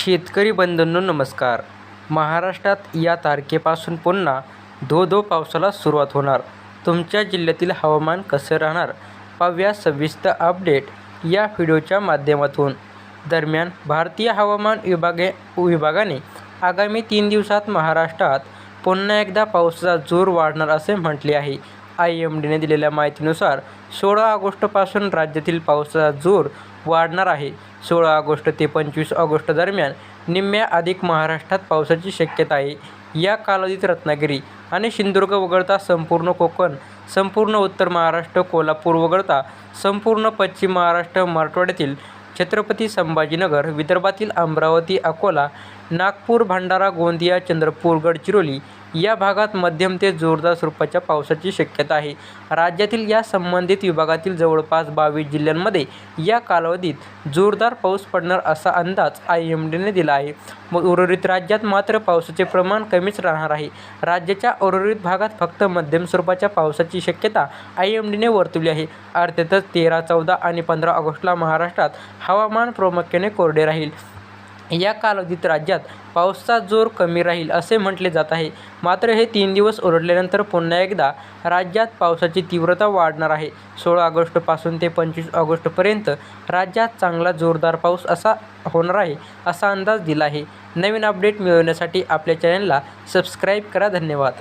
शेतकरी बंधूंनो नमस्कार. महाराष्ट्रात या तारखेपासून पुन्हा धो धो पावसाला सुरुवात होणार. तुमच्या जिल्ह्यातील हवामान कसं राहणार? पाहूया सविस्तर अपडेट या व्हिडिओच्या माध्यमातून. दरम्यान भारतीय हवामान विभागे विभागाने आगामी तीन दिवसात महाराष्ट्रात पुन्हा एकदा पावसाचा जोर वाढणार असे म्हटले आहे. आय एम डीने दिलेल्या माहितीनुसार सोळा ऑगस्टपासून राज्यातील पावसाचा जोर वाढणार आहे. सोळा ऑगस्ट ते पंचवीस ऑगस्ट दरम्यान निम्म्या अधिक महाराष्ट्रात पावसाची शक्यता आहे. या कालावधीत रत्नागिरी आणि सिंधुदुर्ग वगळता संपूर्ण कोकण संपूर्ण उत्तर महाराष्ट्र कोल्हापूर वगळता संपूर्ण पश्चिम महाराष्ट्र मराठवाड्यातील छत्रपती संभाजीनगर विदर्भातील अमरावती अकोला नागपूर भंडारा गोंदिया चंद्रपूर गडचिरोली या भागात मध्यम ते जोरदार स्वरूपाच्या पावसाची शक्यता आहे. राज्यातील या संबंधित विभागातील जवळपास बावीस जिल्ह्यांमध्ये या कालावधीत जोरदार पाऊस पडणार असा अंदाज आय एम डीने दिला आहे. मग उर्वरित राज्यात मात्र पावसाचे प्रमाण कमीच राहणार आहे. राज्याच्या उर्वरित भागात फक्त मध्यम स्वरूपाच्या पावसाची शक्यता आय एम डीने वर्तवली आहे. अर्थातच तेरा चौदा आणि पंधरा ऑगस्टला महाराष्ट्रात हवामान प्रामुख्याने कोरडे राहील. या कालावधीत राज्यात पावसाचा जोर कमी राहील असे म्हटले जात आहे. मात्र हे तीन दिवस ओरडल्यानंतर पुन्हा एकदा राज्यात पावसाची तीव्रता वाढणार आहे. सोळा ऑगस्टपासून ते पंचवीस ऑगस्टपर्यंत राज्यात चांगला जोरदार पाऊस असा होणार आहे असा अंदाज दिला आहे. नवीन अपडेट मिळवण्यासाठी आपल्या चॅनलला सबस्क्राईब करा. धन्यवाद.